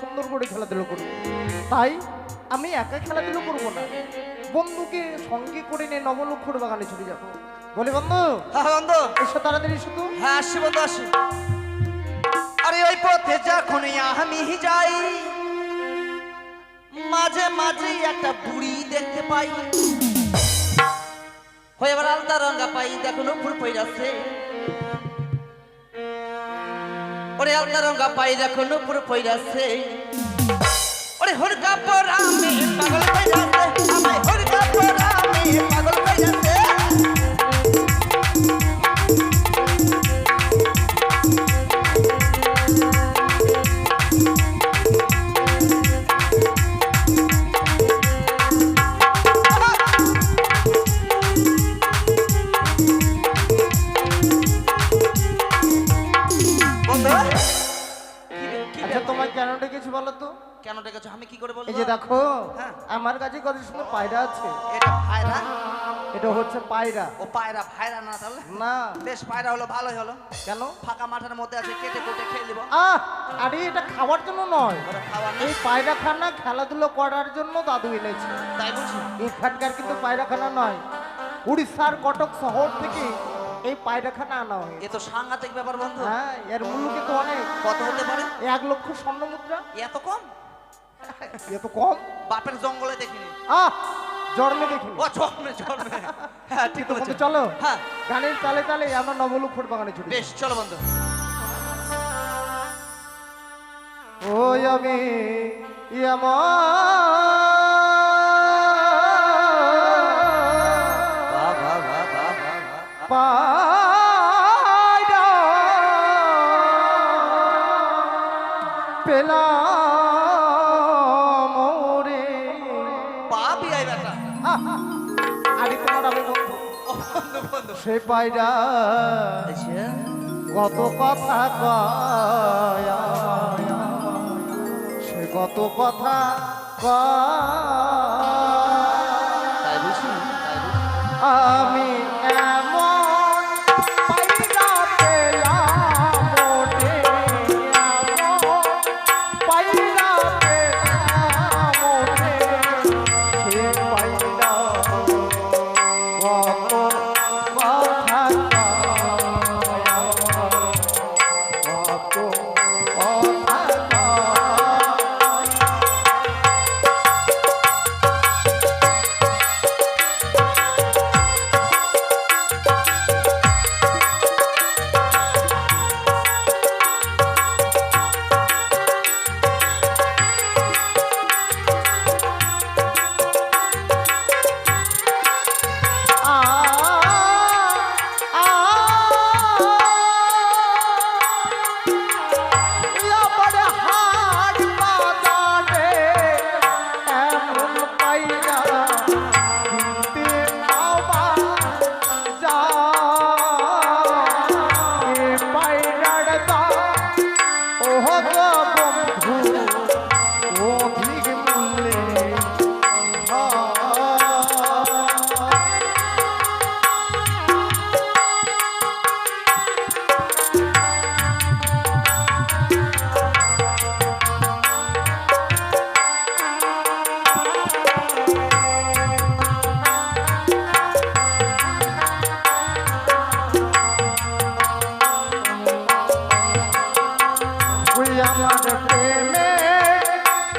সুন্দর করে খেলাধুলো করব। তাই আমি একা খেলাধুলো করব না। বন্ধুকে সঙ্গে করে নিয়ে নবলক্ষর বাগানে চলে যাব। বলি বন্ধু হ্যাঁ বন্ধু। এসো তাড়াতাড়ি শুধু হ্যাঁ আসছি বন্ধু আসছি। আরে ওই পথে যখন আমি যাই মাঝে মাঝে একটা বুড়ি দেখতে পাই। হয়ে এবার আলাদা রঙা পাই দেখো নুপুর পইরাছে। ওরে আলাদা রঙা পাই দেখো নুপুর পয়রাছে ওরে হরকা আমি পাগল পয়রাছে আমায় হরকা আমি পাগল পইরাছে কি করে বলব? এই যে দেখো হ্যাঁ। আমার কাছে কত সুন্দর পায়রা আছে। এটা ভাইরা এটা হচ্ছে পায়রা। ও পায়রা ভাইরা না তাহলে? না। বেশ পায়রা হলো ভালোই হলো। কেন? ফাঁকা মাঠের মধ্যে আছে কেটে কুটে খেয়ে নিব। আহ! আরে এটা খাওয়ার জন্য নয়। এই পায়রাখানা খেলাধুলো করার জন্য দাদু এনেছে। তাই বুঝি এখানকার কিন্তু পায়রাখানা নয়। উড়িষ্যার কটক শহর থেকে এই পায়রাখানা আনা হয়। এ তো সাংঘাতিক ব্যাপার বন্ধু। হ্যাঁ এর মূল্য কিন্তু অনেক। কত হতে পারে? এক লক্ষ স্বর্ণ মুদ্রা এত কম? এত কম বাপের জঙ্গলে দেখিনি আহ জন্মে দেখিনি ও জন্মে জন্মে হ্যাঁ ঠিক আছে চলো হ্যাঁ গানের তালে তালে আমরা নবলক্ষর বাগানে ছুটি বেশ চলো বন্ধু ওই আমি পায়রা পায়রা কত কথা কয়। সে কত কথা আমি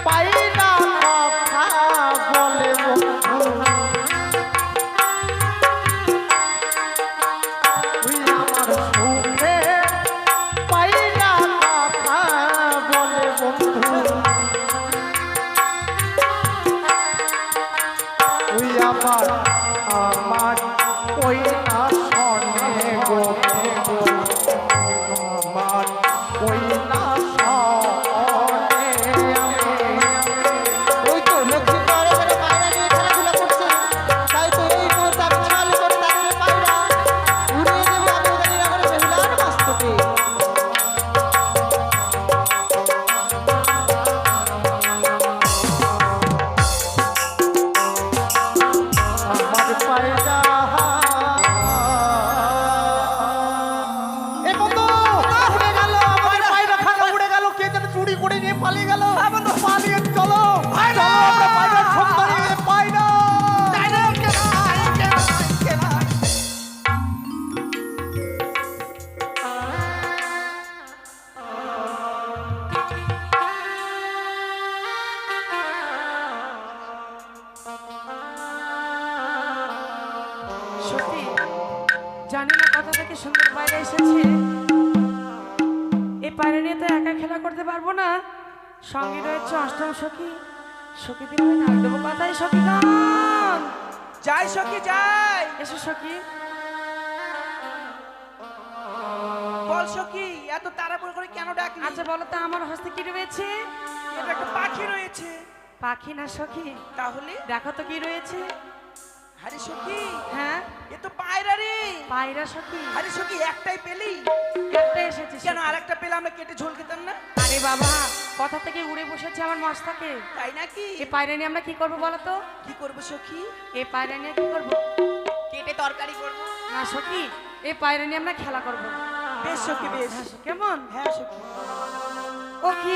পাই সখী সখী দিব ডাক দেবো কথাই সখী গান। যাই সখী যাই। এসো সখী। বল সখী এত তাড়াহুড়ো করে কেন ডাকলি? আচ্ছা বলো তো আমার হস্তে কি রয়েছে? এটা একটা পাখি রয়েছে। পাখি না সখী? তাহলে? দেখো তো কি রয়েছে। আরে সখী হ্যাঁ এ তো পায়রা রে পায়রা সখী আরে সখী একটাই পেলি একটা এসেছে কেন আরেকটা পেলে আমরা কেটে ঝোল খেতাম না আরে বাবা কথা থেকে উড়ে বসেছে আমার মস্তাকে তাই নাকি এই পায়রা নিয়ে আমরা কি করব বলো তো কি করব সখী এই পায়রা নিয়ে কি করব কেটে তরকারি করব না সখী এই পায়রা নিয়ে আমরা খেলা করব বেশ সখী বেশ হ্যাঁ, কেমন হ্যাঁ সখী ও কি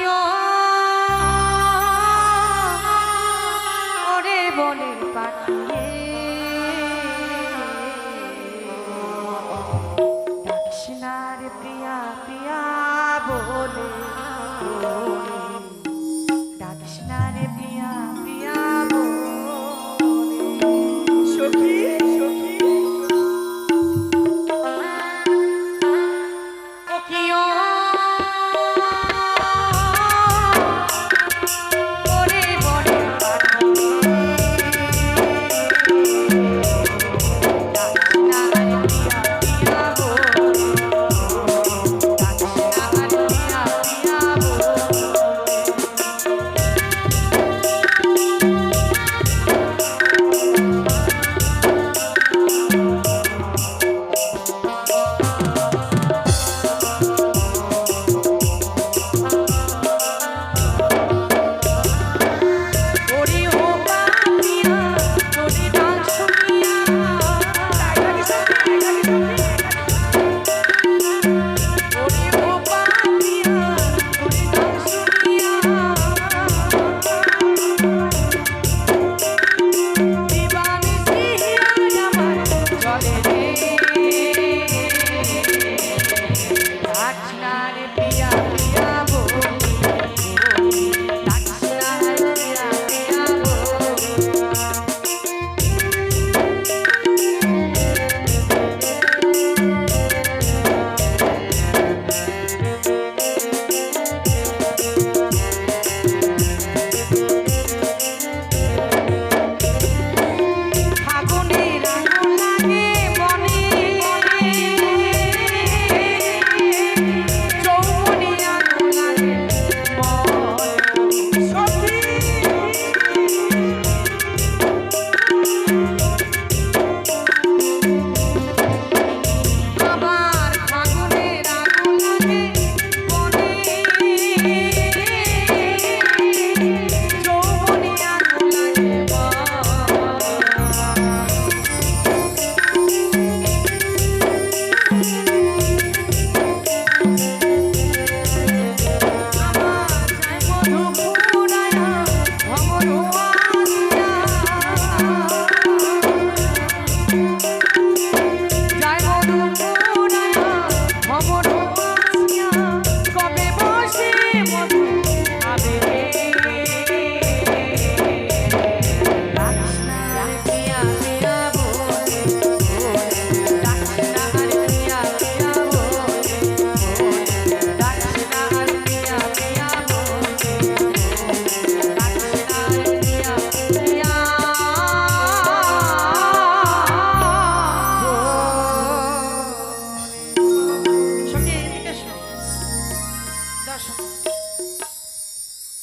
ওরে বনের পাখি বলে।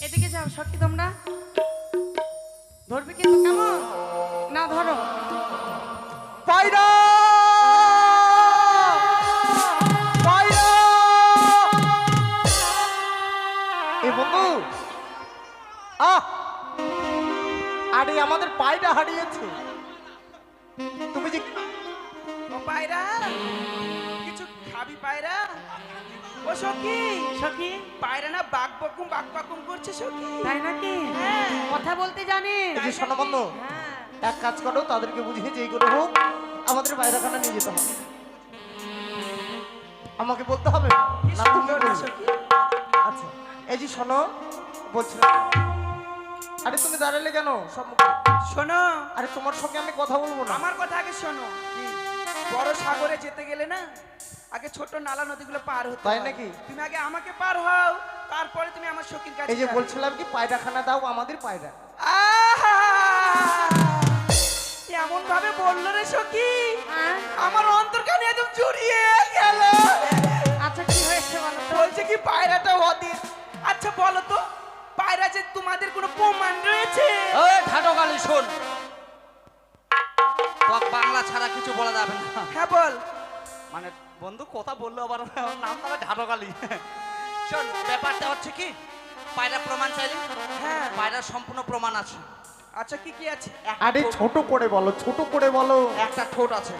এদিকে যাও সখী তোমরা। ধরবে কিন্তু কেমন? না ধরো। পায়রা বন্ধু আহ! আরে আমাদের পায়রা হারিয়েছে। তুমি যে পায়রা? ও সখী সখী? পায়রা না বাঘ বকুম বাঘ বাকুম করছে সখী। তাই নাকি? হ্যাঁ। কথা বলতে জানে। যে শোনো বন্ধু হ্যাঁ। এক কাজ করো তাদেরকে বুঝিয়ে যেই করে হোক আমাদের বাইরাখানা নিয়ে যেতে হবে। আমাকে বলতে হবে? না তুমি আচ্ছা এই যে শোনো বলছি। আরে তুমি দাঁড়ালে কেন? শোনো। আরে তোমার সঙ্গে আমি কথা বলব না। আমার কথা আগে শোনো। বড় সাগরে যেতে গেলে না আগে ছোট নালা নদীগুলো পার হতে তাই হয়। নাকি? তুমি আগে আমাকে পার হও তারপরে তুমি আমার সখীর কাছে এই যে। বলছিলাম কি পায়রাখানা দাও আমাদের পায়রা আহা! এমন ভাবে বলল রে সখী হ্যাঁ? আমার অন্তরখানে একদম জুড়িয়ে গেল আচ্ছা কি হয়েছে বলো বলছে কি পায়রাটা অদিন আচ্ছা বলো তো পায়রা যে তোমাদের কোনো প্রমাণ রয়েছে ওই ঘাটকালি শোন তোর বাংলা ছাড়া কিছু বলা যাবে না হ্যাঁ বল মানে বন্ধু কথা বলল আবার নাম তাহলে ঘাটকালি শোন ব্যাপারটা হচ্ছে কি? পায়রা প্রমাণ চাইলে? হ্যাঁ পায়রার সম্পূর্ণ প্রমাণ আছে। আচ্ছা কি কি আছে? আরে ছোট করে বলো ছোট করে বলো। একটা ঠোঁট আছে।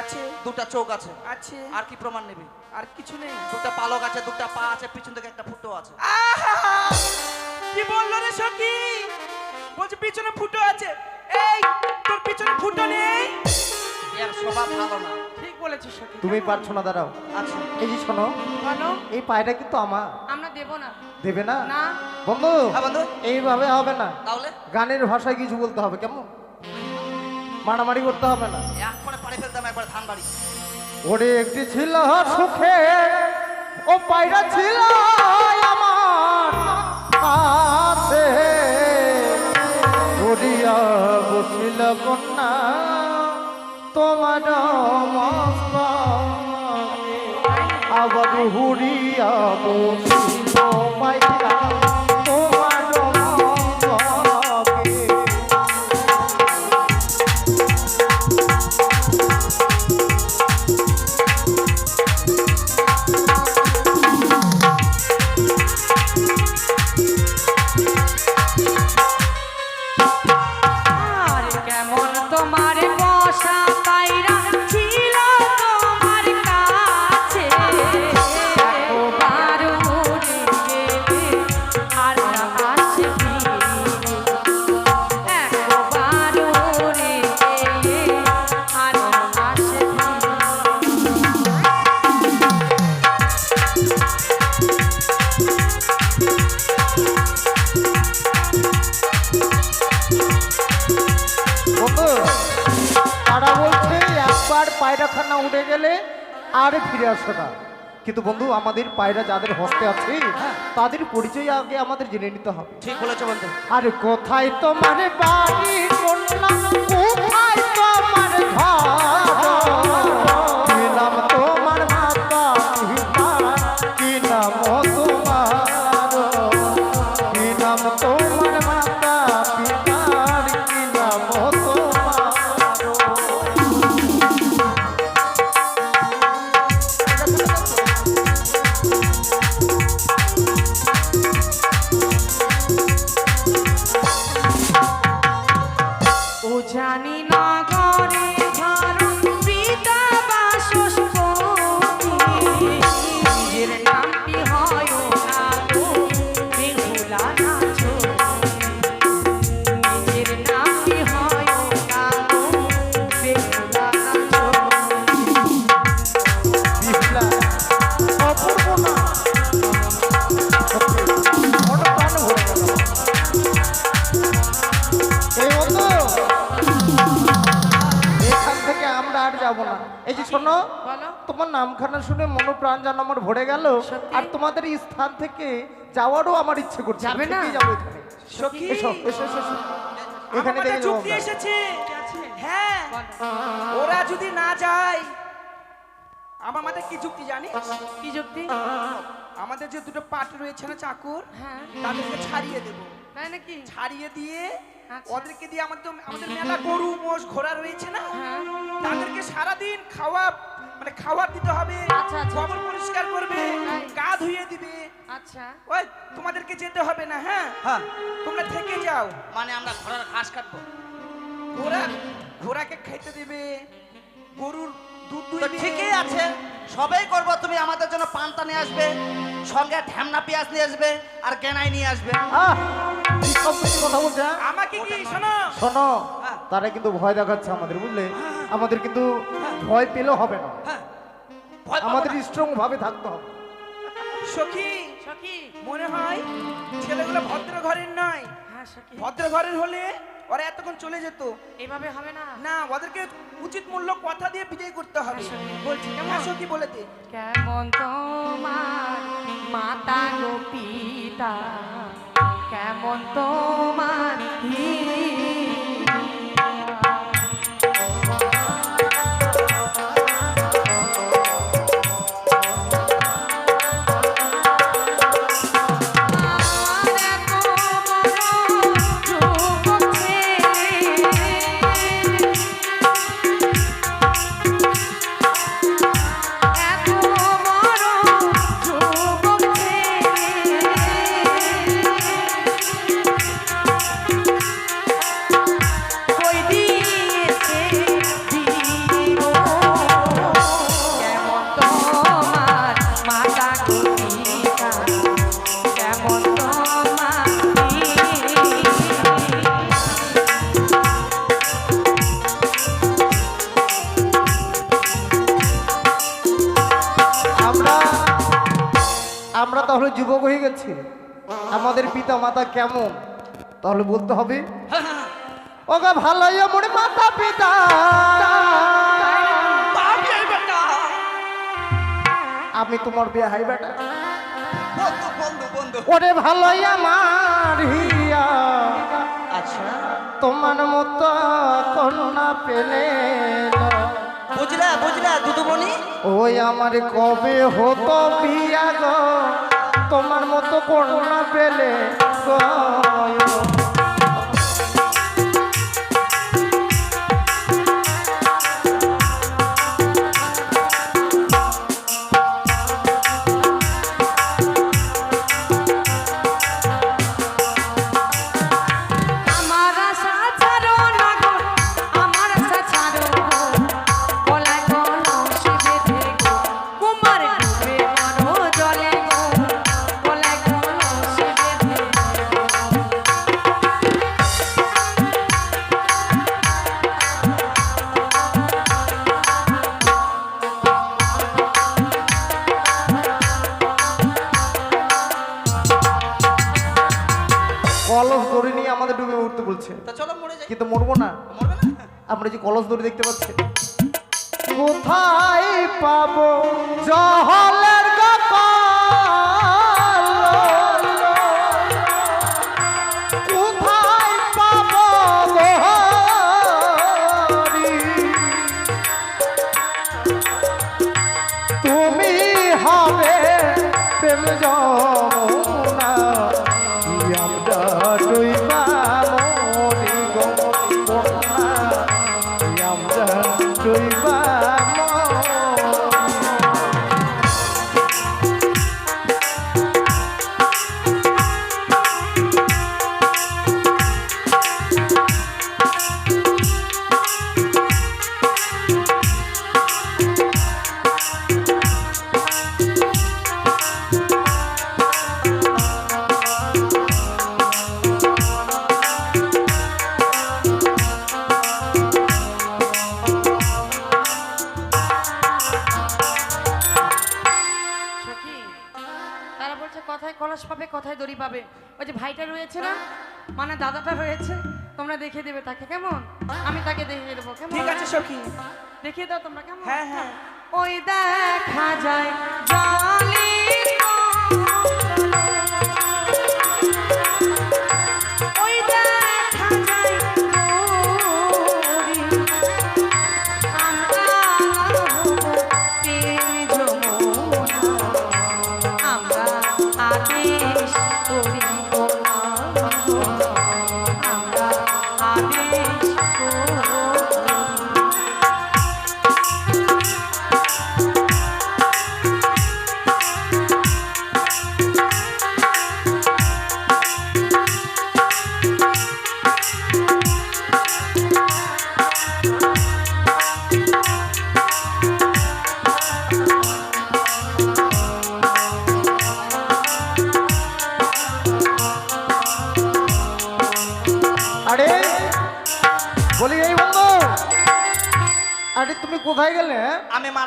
আছে। দুটা চোখ আছে। আছে। আর কি প্রমাণ নেবে? আর কিছু নেই। দুটা পালক আছে দুটা পা আছে পিছন থেকে একটা ফুটো আছে। আহা! কি বলল রে সখী? বলছে পিছনে ফুটো আছে। এই তোর পিছনে ফুটো নেই? এর স্বভাব ভালো না। ঠিক বলেছিস তুমি পারছ না দাঁড়াও। আচ্ছা। এই যে শোনো বলো। এই পায়রা কিন্তু আমার। আমরা দেব না। দেবে না? না। বন্ধু হ্যাঁ বন্ধু। এইভাবে হবে না। তাহলে? গানের ভাষায় কিছু বলতে হবে কেমন? মারামারি করতে হবে না। এক করে পাড়ে ফেলতাম একবার ধান বাড়ি। ওরে একটি ছিল সুখে ও পায়রা ছিল আমার কাছে। উড়িয়া বসিল কন্যা। তোমার আবার হুড়িয়া বসিল উঠে গেলে আর ফিরে আসে না। কিন্তু বন্ধু আমাদের পায়রা যাদের হস্তে আছে তাদের পরিচয় আগে আমাদের জেনে নিতে হবে। ঠিক বলেছ বন্ধু। আর কোথায় তোমার বাড়ি কোথায় তোমার ঘর? তোমার মাতা কি নাম? নামখানা শুনে মনো প্রাণ যেন আমার ভরে গেল। আর তোমাদের এই স্থান থেকে যাওয়ারও আমার ইচ্ছে করছে। যাবে না? যাব এখানে। আমরা। এসেছে। হ্যাঁ। ওরা যদি না যায় আমার মাথায় কি যুক্তি জানিস? কি যুক্তি? আমাদের যে দুটো পাট রয়েছে না চাকর হ্যাঁ। তাদেরকে ছাড়িয়ে দেবো। তাই নাকি? ছাড়িয়ে দিয়ে আচ্ছা। ওদেরকে দিয়ে আমাদের তো- আমাদের মেলা গরু মোষ ঘোড়া রয়েছে না? হ্যাঁ। তাদেরকে সারাদিন খাওয়া মানে খাবার দিতে হবে আচ্ছা, আচ্ছা। গোবর পরিষ্কার করবে গা ধুয়ে দিবে। আচ্ছা। ওই তোমাদেরকে যেতে হবে না হ্যাঁ? হ্যাঁ। তোমরা থেকে যাও। মানে আমরা ঘোড়ার ঘাস কাটবো। ঘোড়া ঘোড়াকে খাইতে দিবে গরুর দুধ তো দুইবে। ঠিকই আছে। সবাই করব তুমি আমাদের জন্য পান্তা নিয়ে আসবে সঙ্গে ঢ্যামনা পেঁয়াজ নিয়ে আসবে আর কেনাই নিয়ে আসবে। কথা বলছে হ্যাঁ? আমাকে কি শোনো? শোনো হ্যাঁ। তারা কিন্তু ভয় দেখাচ্ছে আমাদের বুঝলে? আমাদের কিন্তু ভয় পেলে হবে না। হ্যাঁ ভয় আমাদের। স্ট্রং ভাবে থাকতে হবে। সখী সখী। মনে হয় ছেলেগুলো ভদ্র ঘরের নয়। হ্যাঁ সখী। ভদ্র ঘরের হলে ওরা এতক্ষণ চলে যেত। এভাবে হবে না। না ওদেরকে উচিত মূল্য কথা দিয়ে বিদায় করতে হবে। হ্যাঁ, বলছি কেমন? হ্যাঁ সখী বলে দে। কেমন তোমার মাতা গো পিতা? কেমন তোমার কেমন? তাহলে বলতে হবে ওগা ভালো মনে মাতা পিতা। আমি তোমার বিয়ে হাই বেটা। ওরে ভালো আমার হিয়া। আচ্ছা। তোমার মতো কন্যা পেলে। বুঝলা বুঝলা দুদুমণি ওই আমার কবে হতো বিয়া গো? তোমার মতো কন্যা পেলে গো দেখতে পাচ্ছি পাবে কথায় দড়ি পাবে। ওই যে ভাইটা রয়েছে না? মানে দাদাটা রয়েছে। তোমরা দেখিয়ে দেবে তাকে কেমন? আমি তাকে দেখিয়ে দেবো কেমন? ঠিক আছে সখী। দেখিয়ে দাও তোমরা কেমন? হ্যাঁ হ্যাঁ। ওই দেখা যায় জলে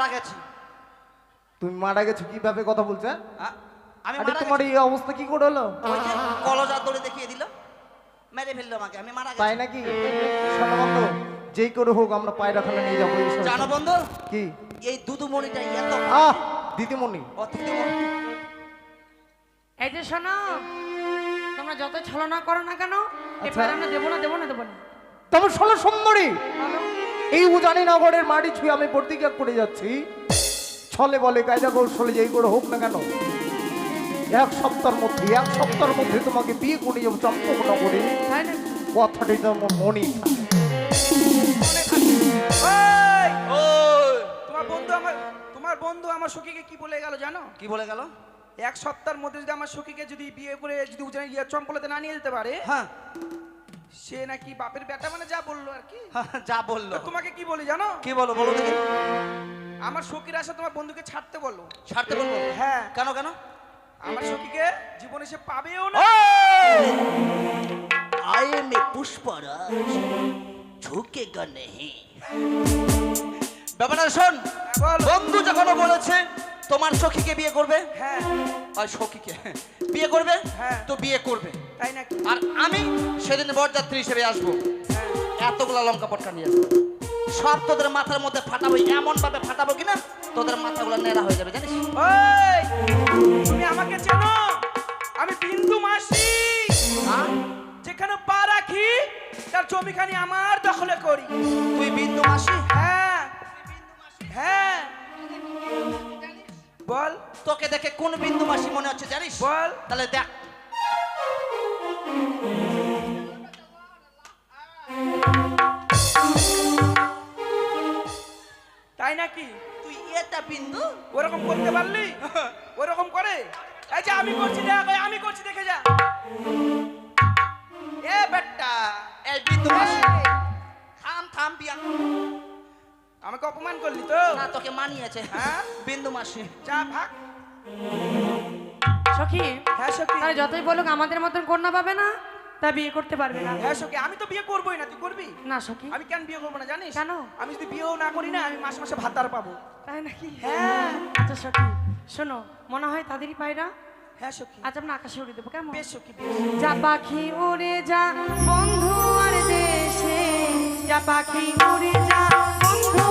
মারা গেছি। তুমি মারা গেছো কীভাবে কথা বলছে আ? আমি আরে মারা তোমার গেছি। এই অবস্থা কি করে হলো? ওই যে কলজার দড়ি দেখিয়ে দিল মেরে ফেলল আমাকে আমি মারা তাই গেছি। নাকি? শোনো বন্ধু যেই করে হোক আমরা পায়রা খেলা নিয়ে যাব এই সব- জানো বন্ধু কি? এই দুদুমণিটা এত আহ দিদিমণি। অতিথিমণি এই যে শোনো তোমরা যত ছলনা করো না কেন এই আচ্ছা। পায়রা আমরা দেবো না দেবো না দেবো না। তবে শোনো সুন্দরী। বলো। এই উজানি নগরের মাটি ছুঁয়ে আমি প্রতিজ্ঞা করে যাচ্ছি। ছলে বলে কায়দা কৌশলে যেই করে হোক না কেন এক সপ্তাহের মধ্যে এক সপ্তাহের মধ্যে তোমাকে বিয়ে করে যাব চম্পক নগরে তাই না কথাটি তো আমার মনে তোমার বন্ধু আমার তোমার বন্ধু আমার সখীকে কি বলে গেল জানো? কি বলে গেল? এক সপ্তাহের মধ্যে যদি আমার সখীকে যদি বিয়ে করে যদি উজানে চম্পলাতে না নিয়ে যেতে পারে হ্যাঁ। সে নাকি বাপের বেটা মানে যা বলল আর কি? যা বলল। তোমাকে কি বলি জানো? কি বলো বলো দেখি। আমার সখীর আশা তোমার বন্ধুকে ছাড়তে বলো। ছাড়তে বলব? হ্যাঁ। কেন কেন? আমার সখীকে জীবনে সে পাবেও না। আই এম পুষ্পরা পুষ্পরাজ ঝুঁকেগা নেহি। ব্যাপারটা শোন হ্যাঁ, বন্ধু যখন বলেছে তোমার সখীকে বিয়ে করবে হ্যাঁ। আর সখীকে বিয়ে করবে হ্যাঁ। তো বিয়ে করবে। তাই নাকি? আর আমি সেদিন বরযাত্রী হিসেবে আসব। হ্যাঁ। এতগুলা লঙ্কা পটকা নিয়ে আসব। সব তোদের মাথার মধ্যে ফাটাবো এমন ভাবে ফাটাবো কিনা তোদের মাথাগুলো নেড়া হয়ে যাবে জানিস? ওই তুমি আমাকে চেনো? আমি বিন্দু মাসি। হ্যাঁ? যেখানে পা রাখি তার জমিখানি আমার দখলে করি। তুই বিন্দু মাসি? হ্যাঁ। হ্যাঁ। বল। তোকে দেখে কোন বিন্দু মাসি মনে হচ্ছে জানিস? বল। তাহলে দেখ। তাই নাকি? তুই এটা বিন্দু? ওরকম করতে পারলি? ওরকম করে? এই যে আমি করছি দেখ আমি করছি দেখে যা। এ বেটা এই বিন্দু থাম থাম বিয়া। আমাকে অপমান করলি তো? না তোকে মানিয়েছে। হ্যাঁ? বিন্দু মাসি। যা ভাগ। সখী? হ্যাঁ সখী। তারা যতই বলুক আমাদের মতন কন্যা পাবে না তা বিয়ে করতে পারবে না। হ্যাঁ সখী আমি তো বিয়ে করবোই না তুই করবি? না সখী। আমি কেন বিয়ে করব না জানিস? কেন? আমি যদি বিয়েও না করি না আমি মাসে মাসে ভাত আর পাবো। তাই নাকি? হ্যাঁ। আচ্ছা সখী শোনো মনে হয় তাদেরই পায়রা? হ্যাঁ সখী। আজ আমরা আকাশে উড়ে দেবো কেমন? বেশ সখী যা পাখি উড়ে যা বন্ধু আর দেশে। যা পাখি উড়ে যা বন্ধু